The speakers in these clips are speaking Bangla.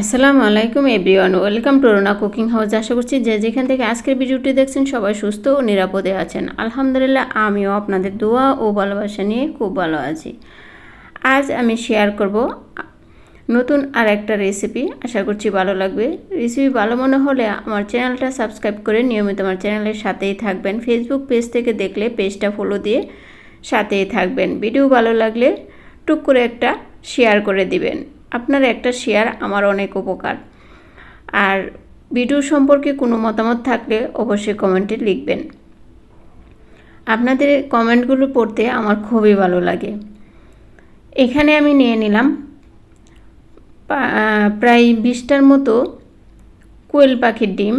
আসসালামু আলাইকুম everyone, welcome to Rona cooking house. আশা করছি যে যেখান থেকে আজকের ভিডিওটি দেখছেন সবাই সুস্থ ও নিরাপদে আছেন। আলহামদুলিল্লাহ, আমিও আপনাদের দোয়া ও ভালোবাসা নিয়ে খুব ভালো আছি। আজ আমি শেয়ার করব নতুন আর একটা রেসিপি। আশা করছি ভালো লাগবে। রেসিপি ভালো মনে হলে আমার চ্যানেলটা সাবস্ক্রাইব করে নিয়মিত আমার চ্যানেলের সাথেই থাকবেন। ফেসবুক পেজ থেকে দেখলে পেজটা ফলো দিয়ে সাথেই থাকবেন। ভিডিও ভালো লাগলে টুক করে একটা শেয়ার করে দিবেন। আপনার একটা শেয়ার আমার অনেক উপকার। আর ভিডিও সম্পর্কে কোনো মতামত থাকলে অবশ্যই কমেন্টে লিখবেন। আপনাদের কমেন্টগুলো পড়তে আমার খুবই ভালো লাগে। এখানে আমি নিয়ে নিলাম প্রায় বিশটার মতো কোয়েল পাখির ডিম।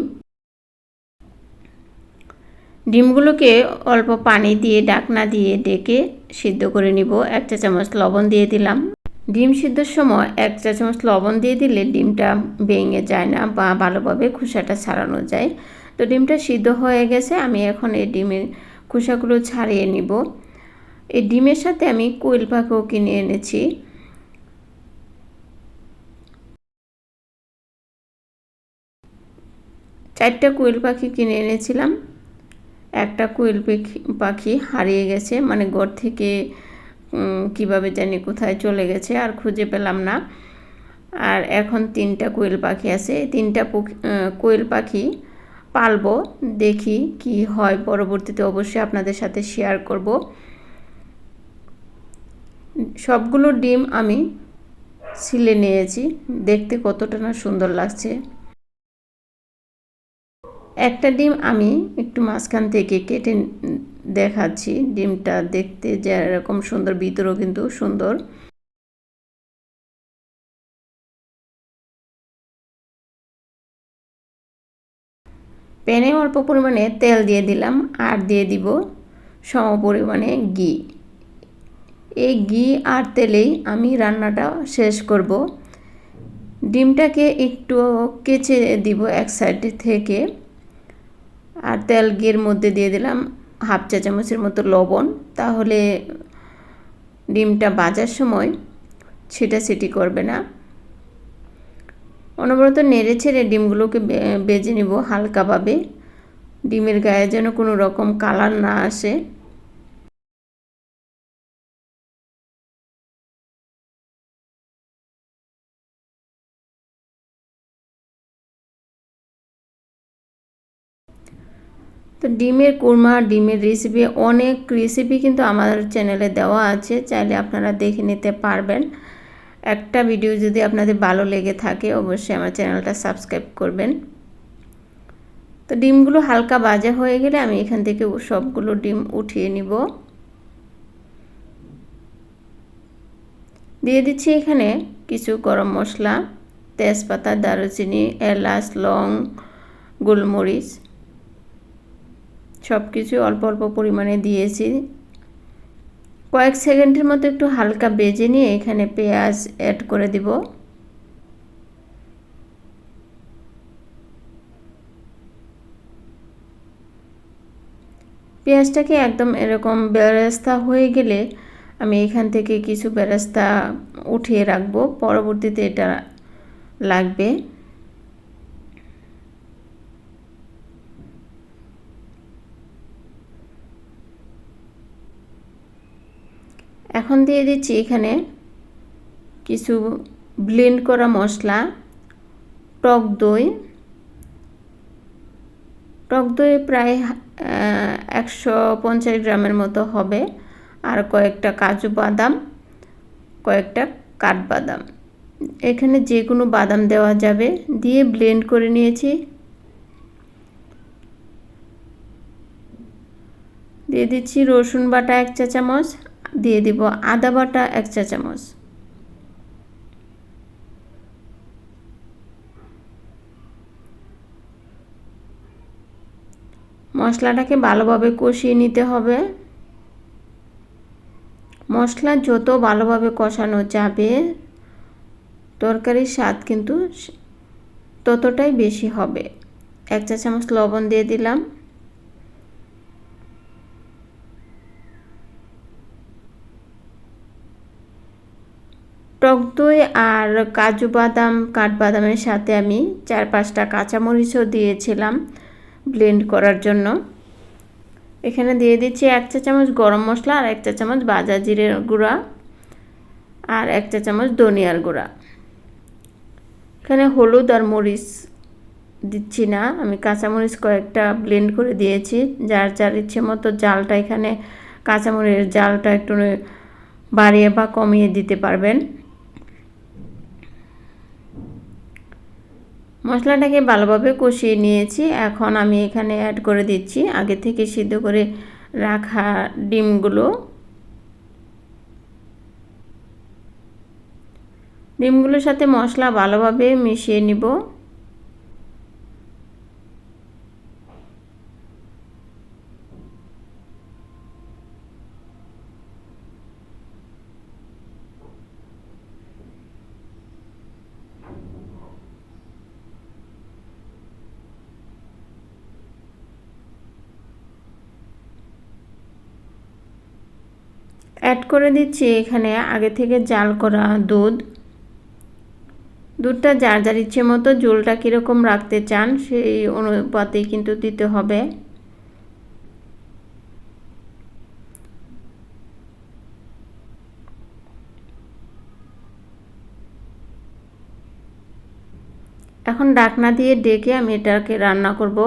ডিমগুলোকে অল্প পানি দিয়ে ডাকনা দিয়ে ডেকে সিদ্ধ করে নিব। এক চা চামচ লবণ দিয়ে দিলাম। ডিম সিদ্ধর সময় এক চা চামচ লবণ দিয়ে দিলে ডিমটা ভেঙে যায় না বা ভালোভাবে খোসাটা ছাড়ানো যায়। তো ডিমটা সিদ্ধ হয়ে গেছে, আমি এখন এই ডিমের খোসাগুলো ছাড়িয়ে নিব। এই ডিমের সাথে আমি কোয়েল পাখিও কিনে এনেছি। চারটা কোয়েল পাখি কিনে এনেছিলাম। একটা কোয়েল পাখি পাখি হারিয়ে গেছে মানে ঘর থেকে কীভাবে জানি কোথায় চলে গেছে আর খুঁজে পেলাম না। আর এখন তিনটা কোয়েল পাখি আছে। তিনটা কোয়েল পাখি পালবো, দেখি কি হয়। পরবর্তীতে অবশ্যই আপনাদের সাথে শেয়ার করব। সবগুলো ডিম আমি সিলে নিয়েছি। দেখতে কতটা না সুন্দর লাগছে। একটা ডিম আমি একটু মাঝখান থেকে কেটে দেখাচ্ছি। ডিমটা দেখতে যেরকম সুন্দর, ভিতরেও কিন্তু সুন্দর। প্যানে অল্প পরিমাণে তেল দিয়ে দিলাম, আর দিয়ে দিব সম পরিমাণে ঘি। এই ঘি আর তেলেই আমি রান্নাটা শেষ করব। ডিমটাকে একটু কেচে দিব এক সাইড থেকে, আর তেল ঘির মধ্যে দিয়ে দিলাম হাফ চা চামচের মতো লবণ, তাহলে ডিমটা বাজার সময় ছিটাছিটি করবে না। অনবরত নেড়ে ছেড়ে ডিমগুলোকে বেজে নিব হালকাভাবে। ডিমের গায়ে যেন কোনো রকম কালার না আসে। ডিমের কুরমা, ডিমের রেসিপি অনেক রেসিপি কিন্তু আমার চ্যানেলে দেওয়া আছে, চাইলে আপনারা দেখে নিতে পারবেন। একটা ভিডিও যদি আপনাদের ভালো লেগে থাকে, অবশ্যই আমার চ্যানেলটা সাবস্ক্রাইব করবেন। তো ডিমগুলো হালকা বাজা হয়ে গেলে আমি এখান থেকে সবগুলো ডিম উঠিয়ে নিব। দিয়ে দিচ্ছি এখানে কিছু গরম মশলা, তেজপাতা, দারুচিনি, এলাচ, লং, গোলমরিচ। সব কিছু অল্প অল্প পরিমাণে দিয়েছি। কয়েক সেকেন্ডের মতো একটু হালকা বেজে নিয়ে এখানে পেঁয়াজ অ্যাড করে দিব। পেঁয়াজটাকে একদম এরকম বেরেস্তা হয়ে গেলে আমি এখান থেকে কিছু বেরেস্তা উঠিয়ে রাখব। পরবর্তীতে এটা লাগবে। এখন দিয়ে দিচ্ছি এখানে কিছু ব্লেন্ড করা মশলা, টক দই। টক দই প্রায় একশো পঞ্চাশ গ্রামের মতো হবে। আর কয়েকটা কাজু বাদাম, কয়েকটা কাঠবাদাম। এখানে যে কোনো বাদাম দেওয়া যাবে। দিয়ে ব্লেন্ড করে নিয়েছি। দিয়ে দিচ্ছি রসুন বাটা এক চা চামচ দিয়ে দিব আদা বাটা এক চা চামচ। মশলাটাকে ভালোভাবে কষিয়ে নিতে হবে। মশলা যত ভালোভাবে কষানো যাবে, তরকারির স্বাদ কিন্তু ততটাই বেশি হবে। এক চা চামচ লবণ দিয়ে দিলাম। টক দই আর কাজু বাদাম, কাঠবাদামের সাথে আমি চার পাঁচটা কাঁচামরিচও দিয়েছিলাম ব্লেন্ড করার জন্য। এখানে দিয়ে দিচ্ছি এক চা চামচ গরম মশলা আর এক চা চামচ বাজা জিরের গুঁড়া আর এক চা চামচ ধনিয়ার গুঁড়া। এখানে হলুদ আর মরিচ দিচ্ছি না, আমি কাঁচামরিচ কয়েকটা ব্লেন্ড করে দিয়েছি। যার যার ইচ্ছে মতো জালটা এখানে কাঁচামরিচের জালটা একটু বাড়িয়ে বা কমিয়ে দিতে পারবেন। মশলাটাকে ভালোভাবে কষিয়ে নিয়েছি। এখন আমি এখানে অ্যাড করে দিচ্ছি। আগে থেকে সিদ্ধ করে রাখা ডিমগুলো। ডিমগুলোর সাথে মশলা ভালোভাবে মিশিয়ে নিব। অ্যাড করে দিচ্ছি এখানে আগে থেকে জাল করা দুধ। দুধটা যার যার ইচ্ছে মতো জলটা কীরকম রাখতে চান সেই অনুপাতেই কিন্তু দিতে হবে। এখন ডাকনা দিয়ে ডেকে আমি এটাকে রান্না করব।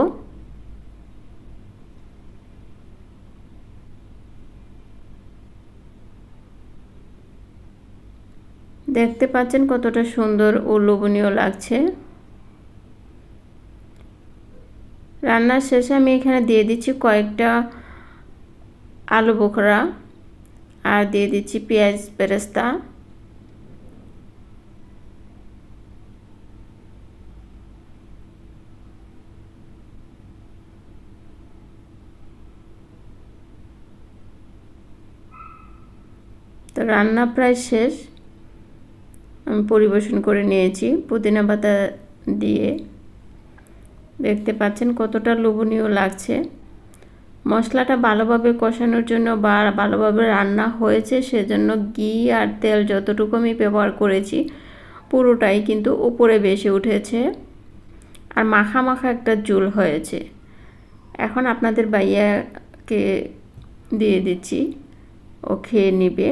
দেখতে পাচ্ছেন কতটা সুন্দর ও লোভনীয় লাগছে। রান্নার শেষে আমি এখানে দিয়ে দিচ্ছি কয়েকটা আলু বোখরা আর দিয়ে দিচ্ছি পেঁয়াজ বেরেস্তা। তো রান্না প্রায় শেষ। পরিবেশন করে নিয়েছি। পুদিনা পাতা দিয়ে। দেখতে পাচ্ছেন কতটা লোভনীয় লাগছে। মশলাটা ভালোভাবে কষানোর জন্য বা ভালোভাবে রান্না হয়েছে সেজন্য ঘি আর তেল যতটুকু আমি ব্যবহার করেছি পুরোটাই কিন্তু উপরে বেশি উঠেছে। আর মাখা মাখা একটা জুল হয়েছে। এখন আপনাদের বাইয়াকে দিয়ে দিচ্ছি। ও খেয়ে নিবে।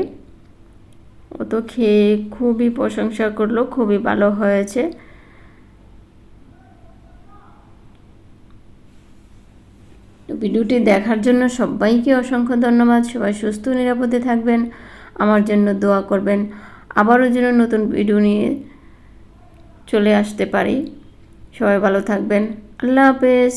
ও তো খেয়ে খুবই প্রশংসা করল, খুবই ভালো হয়েছে। ভিডিওটি দেখার জন্য সবাইকে অসংখ্য ধন্যবাদ। সবাই সুস্থ নিরাপদে থাকবেন, আমার জন্য দোয়া করবেন। আবারও যেন নতুন ভিডিও নিয়ে চলে আসতে পারি। সবাই ভালো থাকবেন। আল্লাহ হাফেজ।